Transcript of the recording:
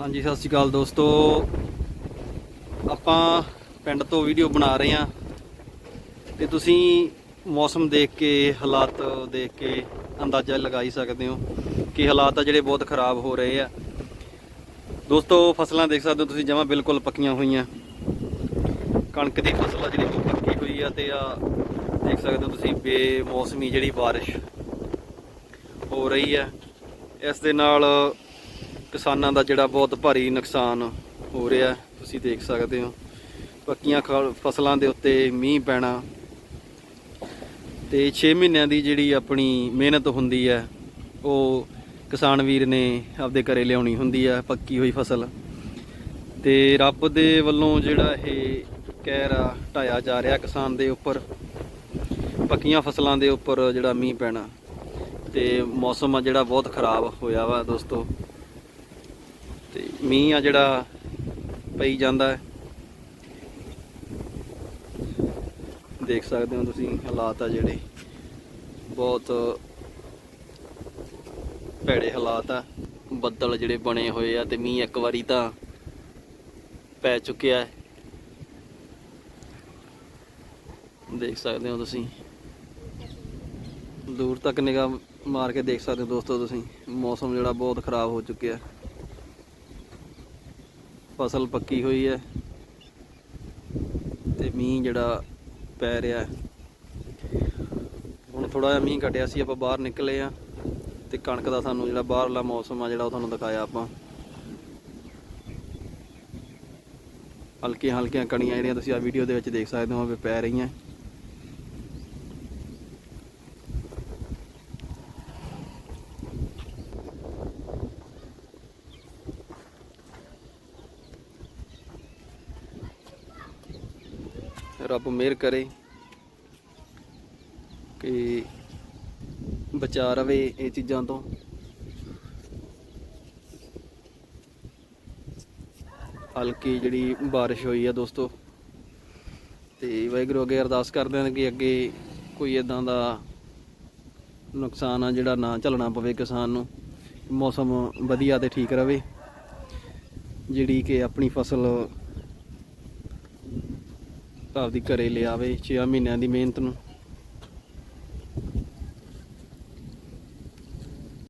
ਹਾਂਜੀ, ਸਤਿ ਸ਼੍ਰੀ ਅਕਾਲ ਦੋਸਤੋ। ਆਪਾਂ ਪਿੰਡ ਤੋਂ ਵੀਡੀਓ ਬਣਾ ਰਹੇ ਹਾਂ ਤੇ ਤੁਸੀਂ ਮੌਸਮ ਦੇਖ ਕੇ, ਹਾਲਾਤ ਦੇਖ ਕੇ ਅੰਦਾਜ਼ਾ ਲਗਾ ਹੀ ਸਕਦੇ ਹੋ ਕਿ ਹਾਲਾਤ ਆ ਜਿਹੜੇ ਬਹੁਤ ਖਰਾਬ ਹੋ ਰਹੇ ਆ। ਦੋਸਤੋ, ਫਸਲਾਂ ਦੇਖ ਸਕਦੇ ਹੋ ਤੁਸੀਂ, ਜਮਾਂ ਬਿਲਕੁਲ ਪੱਕੀਆਂ ਹੋਈਆਂ। ਕਣਕ ਦੀ ਫਸਲ ਆ ਜਿਹੜੀ ਉਹ ਪੱਕੀ ਹੋਈ ਆ ਤੇ ਆ ਦੇਖ ਸਕਦੇ ਹੋ ਤੁਸੀਂ, ਬੇਮੌਸਮੀ ਜਿਹੜੀ ਬਾਰਿਸ਼ ਹੋ ਰਹੀ ਹੈ ਇਸ ਦੇ ਨਾਲ ਕਿਸਾਨਾਂ ਦਾ ਜਿਹੜਾ ਬਹੁਤ ਭਾਰੀ ਨੁਕਸਾਨ ਹੋ ਰਿਹਾ ਤੁਸੀਂ ਦੇਖ ਸਕਦੇ ਹੋ। ਪੱਕੀਆਂ ਖਲ- ਫਸਲਾਂ ਦੇ ਉੱਤੇ ਮੀਂਹ ਪੈਣਾ ਤੇ 6 ਮਹੀਨਿਆਂ ਦੀ ਜਿਹੜੀ ਆਪਣੀ ਮਿਹਨਤ ਹੁੰਦੀ ਹੈ, ਉਹ ਕਿਸਾਨ ਵੀਰ ਨੇ ਆਪਦੇ ਘਰੇ ਲਿਆਉਣੀ ਹੁੰਦੀ ਹੈ, ਪੱਕੀ ਹੋਈ ਫਸਲ। ਤੇ ਰੱਬ ਦੇ ਵੱਲੋਂ ਜਿਹੜਾ ਇਹ ਕਹਿਰ ਆ, ਢਾਇਆ ਜਾ ਰਿਹਾ ਕਿਸਾਨ ਦੇ ਉੱਪਰ ਪੱਕੀਆਂ ਫਸਲਾਂ ਦੇ ਉੱਪਰ ਜਿਹੜਾ ਮੀਂਹ ਪੈਣਾ। ਤੇ ਮੌਸਮ ਆ ਜਿਹੜਾ ਬਹੁਤ ਖਰਾਬ ਹੋਇਆ ਵਾ ਦੋਸਤੋ। ਮੀਂਹ ਆ ਜਿਹੜਾ ਪਈ ਜਾਂਦਾ ਹੈ। ਦੇਖ ਸਕਦੇ ਹੋ ਤੁਸੀਂ ਹਾਲਾਤ ਆ ਜਿਹੜੇ। ਬਹੁਤ ਭੈੜੇ ਹਾਲਾਤ ਆ। ਬੱਦਲ ਜਿਹੜੇ ਬਣੇ ਹੋਏ ਆ ਤੇ ਮੀਂਹ ਇੱਕ ਵਾਰੀ ਤਾਂ ਪੈ ਚੁੱਕਿਆ ਹੈ। ਦੇਖ ਸਕਦੇ ਹੋ ਤੁਸੀਂ। ਦੂਰ ਤੱਕ ਨਿਗਾਹ ਮਾਰ ਕੇ ਦੇਖ ਸਕਦੇ ਹੋ ਦੋਸਤੋ ਤੁਸੀਂ। ਮੌਸਮ ਜਿਹੜਾ ਬਹੁਤ ਖਰਾਬ ਹੋ ਚੁੱਕਿਆ। ਫਸਲ ਪੱਕੀ ਹੋਈ ਹੈ ਤੇ ਮੀਂਹ ਜਿਹੜਾ ਪੈ ਰਿਹਾ ਹੁਣ ਥੋੜਾ ਜਿਹਾ ਮੀਂਹ ਘਟਿਆ ਸੀ, ਆਪਾਂ ਬਾਹਰ ਨਿਕਲੇ ਆ ਤੇ ਕਣਕ ਦਾ ਸਾਨੂੰ ਜਿਹੜਾ ਬਾਹਰਲਾ ਮੌਸਮ ਆ, ਜਿਹੜਾ ਉਹ ਤੁਹਾਨੂੰ ਦਿਖਾਇਆ ਆਪਾਂ। ਹਲਕੀਆਂ ਹਲਕੀਆਂ ਕਣੀਆਂ ਜਿਹੜੀਆਂ ਤੁਸੀਂ ਆ ਵੀਡੀਓ ਦੇ ਵਿੱਚ ਦੇਖ ਸਕਦੇ ਹੋ ਵੀ ਪੈ ਰਹੀਆਂ। ਰੱਬ ਮਿਹਰ ਕਰੇ ਕਿ ਬਚਾ ਰਵੇ ਇਹ ਚੀਜ਼ਾਂ ਤੋਂ। ਹਲਕੀ ਜਿਹੜੀ ਬਾਰਿਸ਼ ਹੋਈ ਆ ਦੋਸਤੋ, ਤੇ ਵਾਹਿਗੁਰੂ ਅੱਗੇ ਅਰਦਾਸ ਕਰਦੇ ਹਾਂ ਕਿ ਅੱਗੇ ਕੋਈ ਇਦਾਂ ਦਾ ਨੁਕਸਾਨ ਆ ਜਿਹੜਾ ਨਾ ਝੱਲਣਾ ਪਵੇ ਕਿਸਾਨ ਨੂੰ। ਮੌਸਮ ਵਧੀਆ ਤੇ ਠੀਕ ਰਵੇ। ਜਿਹੜੀ ਕਿ ਆਪਣੀ ਫਸਲ ਆਪਦੀ ਘਰੇ ਲਿਆਵੇ 6 ਮਹੀਨਿਆਂ ਦੀ ਮਿਹਨਤ ਨੂੰ।